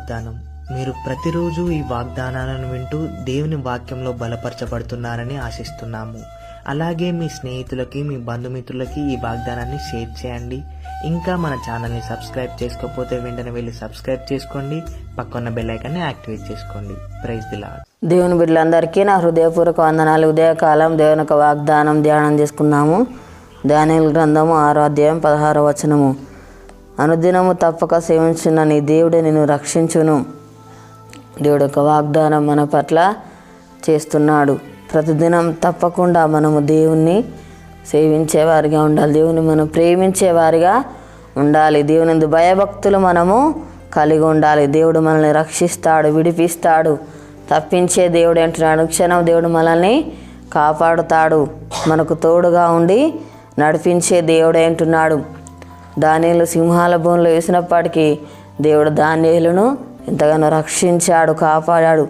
వాగ్దానం. మీరు ప్రతిరోజు ఈ వాగ్దానాలను వింటూ దేవుని వాక్యంలో బలపరచబడుతున్నారని ఆశిస్తున్నాము. అలాగే మీ స్నేహితులకి మీ బంధుమిత్రులకి ఈ వాగ్దానాన్ని షేర్ చేయండి. ఇంకా మన ఛానల్ని సబ్స్క్రైబ్ చేసుకోకపోతే వెంటనే వెళ్ళి సబ్స్క్రైబ్ చేసుకోండి. పక్కన్న బెల్లైకాన్ని యాక్టివేట్ చేసుకోండి. ప్రైజ్ దిలా దేవుని బిడ్డలందరికీ నా హృదయపూర్వక వందనాలు. ఉదయకాలం దేవుని యొక్క వాగ్దానం ధ్యానం చేసుకున్నాము. ధ్యానుల గ్రంథము ఆరో అధ్యాయం పదహారో వచనము. అనుదినము తప్పక సేవించిన నీ దేవుడే నిన్ను రక్షించును. దేవుడు యొక్క వాగ్దానం మన పట్ల చేస్తున్నాడు. ప్రతిదినం తప్పకుండా మనము దేవుణ్ణి సేవించేవారిగా ఉండాలి. దేవుని మనం ప్రేమించేవారిగా ఉండాలి. దేవుని భయభక్తులు మనము కలిగి ఉండాలి. దేవుడు మనల్ని రక్షిస్తాడు విడిపిస్తాడు. తప్పించే దేవుడు అంటున్నాడు. క్షణం దేవుడు మనల్ని కాపాడుతాడు. మనకు తోడుగా ఉండి నడిపించే దేవుడు అంటున్నాడు. దానిలు సింహాల భూమిలో వేసినప్పటికీ దేవుడు దానిలను ఎంతగానో రక్షించాడు కాపాడాడు.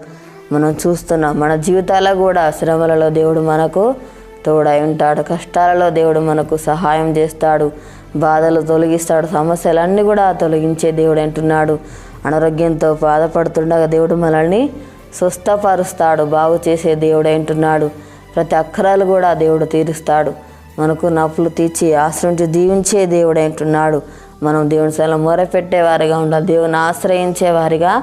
మనం చూస్తున్నాం మన జీవితాల్లో కూడా శ్రమలలో దేవుడు మనకు తోడై ఉంటాడు. కష్టాలలో దేవుడు మనకు సహాయం చేస్తాడు. బాధలు తొలగిస్తాడు. సమస్యలన్నీ కూడా తొలగించే దేవుడు అంటున్నాడు. అనారోగ్యంతో బాధపడుతుండగా దేవుడు మనల్ని స్వస్థపరుస్తాడు బాగు చేసే దేవుడు అంటున్నాడు. ప్రతి అక్కరాలు కూడా దేవుడు తీరుస్తాడు. మనకు నప్పులు తీర్చి ఆశ్రయించి దీవించే దేవుడు అంటున్నాడు. మనం దేవుని స్థలం మొరపెట్టేవారిగా ఉండాలి. దేవుని ఆశ్రయించేవారిగా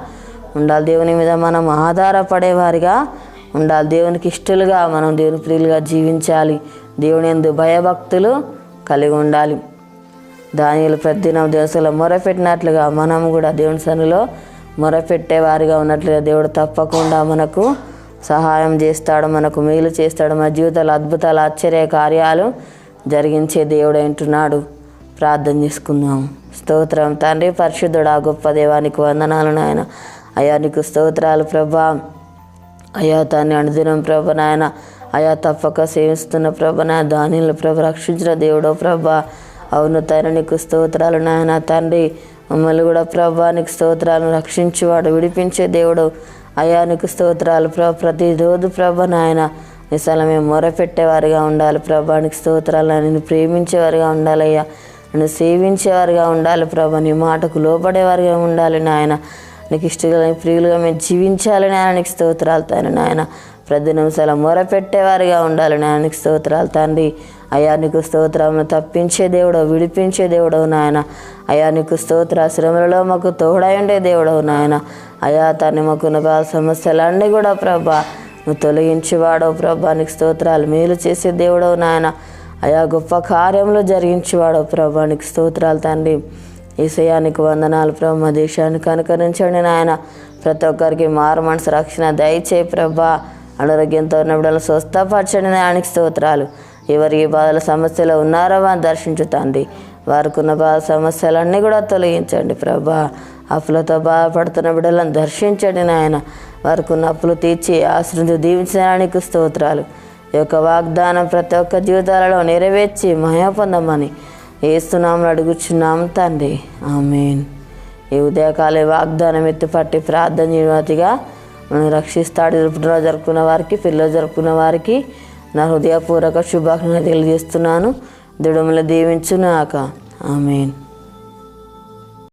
ఉండాలి. దేవుని మీద మనం ఆధారపడేవారిగా ఉండాలి. దేవునికి ఇష్టలుగా మనం దేవుని ప్రియులుగా జీవించాలి. దేవుని ఎందు భయభక్తులు కలిగి ఉండాలి. దానిలో ప్రతిదినం దేవతలో మొరపెట్టినట్లుగా మనం కూడా దేవుని సన్నిలో మొరపెట్టేవారిగా ఉన్నట్లుగా దేవుడు తప్పకుండా మనకు సహాయం చేస్తాడు మనకు మేలు చేస్తాడు మన జీవితాలు అద్భుతాలు ఆశ్చర్య కార్యాలు జరిగించే దేవుడు అంటున్నాడు. ప్రార్థన చేసుకుందాం. స్తోత్రం. తండ్రి పరిశుద్ధుడా గొప్ప దేవానికి వందనాలు నాయన. అయ్యా నీకు స్తోత్రాలు ప్రభా. అయ్యా తాన్ని అనుదినం ప్రభ నాయన. అయా తప్పక సేవిస్తున్న ప్రభ నా దానిని ప్రభ రక్షించిన దేవుడో ప్రభ. అవును తండ్రి నీకు స్తోత్రాలు నాయన తండ్రి. మమ్మల్ని కూడా ప్రభా నీకు స్తోత్రాలను రక్షించేవాడు విడిపించే దేవుడు. అయా నీకు స్తోత్రాలు ప్రభ ప్రతిరోజు ప్రభ నాయన. నిశాల మేము మొరపెట్టేవారుగా ఉండాలి ప్రభా. నీకు స్తోత్రాలు నేను ప్రేమించేవారుగా ఉండాలి అయ్యా నన్ను సేవించేవారుగా ఉండాలి ప్రభ. నీ మాటకు లోపడేవారుగా ఉండాలి నాయన. నీకు ఇష్టగా ప్రియులుగా మేము జీవించాలి నాయన. నీకు స్తోత్రాలు తాను నాయన. ప్రతి నిమిషాల మొరపెట్టేవారిగా ఉండాలి నాయన. నీకు స్తోత్రాలు తండ్రి. అయ్యా నీకు స్తోత్రమును తప్పించే దేవుడవు విడిపించే దేవుడవు నాయన. అయ్యా నీకు స్తోత్ర శ్రమలలో మాకు తోడై ఉండే దేవుడవు నాయన. అయ్యా తను మాకున్న సమస్యలన్నీ కూడా ప్రభా నువ్వు తొలగించేవాడవు ప్రభా నీకు స్తోత్రాలు మేలు చేసే దేవుడవు నాయన. అయా గొప్ప కార్యంలో జరిగించేవాడవు ప్రభా నీకు స్తోత్రాలు తండ్రి. ఈసయానికి వందనాలు ప్రభు మా దేశానికి అనుకరించండి నాయన. ప్రతి ఒక్కరికి మారు మనసు రక్షణ దయచే ప్రభా. అనారోగ్యంతో ఉన్నప్పుడు స్వస్థపరచండి నాయనకి స్తోత్రాలు. ఎవరి ఏ బాధల సమస్యలు ఉన్నారో వారిని దర్శించు తండ్రి. వారికి ఉన్న బాధ సమస్యలన్నీ కూడా తొలగించండి ప్రభా. అప్పులతో బాధపడుతున్న బిడ్డలను దర్శించండి నాయన. వారికి అప్పులు తీర్చి ఆశ్రయించి దీవించడానికి స్తోత్రాలు. ఈ యొక్క వాగ్దానం ప్రతి ఒక్క జీవితాలలో నెరవేర్చి మహిమ పొందమని ఏస్తున్నాము అడుగుచున్నాం తండ్రి. ఆమెన్. ఈ ఉదయకాలే వాగ్దానం ఎత్తుపట్టి ప్రార్థన చేయవతిగా మనం రక్షిస్తాడు. పుట్టినరోజు జరుపుకున్న వారికి పిల్లలు జరుపుకున్న వారికి నా హృదయపూర్వక శుభాకాంక్షలు తెలియజేస్తున్నాను. దిడుమల దీవించునాక. ఆమెన్.